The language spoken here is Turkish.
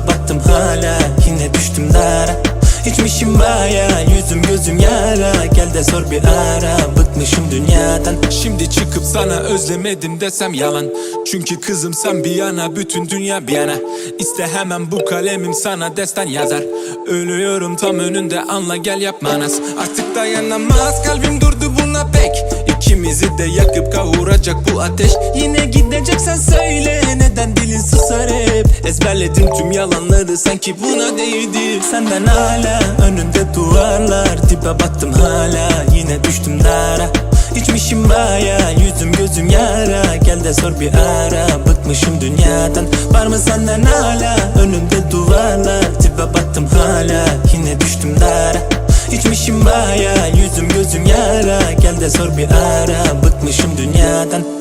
Dibe battım hala yine düştüm dara. İçmişim baya yüzüm gözüm yara. Gel de sor bir ara bıkmışım dünyadan. Şimdi çıkıp sana özlemedim desem yalan. Çünkü kızım sen bir yana bütün dünya bir yana. İste hemen bu kalemim sana destan yazar. Ölüyorum tam önünde anla gel yap manas. Artık dayanamaz kalbim durdu buna pek. İkimizi de yakıp kavuracak bu ateş. Yine gideceksen söyle neden Ezberledim tüm yalanları sanki buna değdi. Senden hala önünde duvarlar Dibe battım hala. Yine düştüm dara İçmişim baya yüzüm gözüm yara Gel de sor bir ara. Bıkmışım dünyadan Var mı senden hala? Önünde duvarlar Dibe battım hala. Yine düştüm dara İçmişim baya yüzüm gözüm yara Gel de sor bir ara. Bıkmışım dünyadan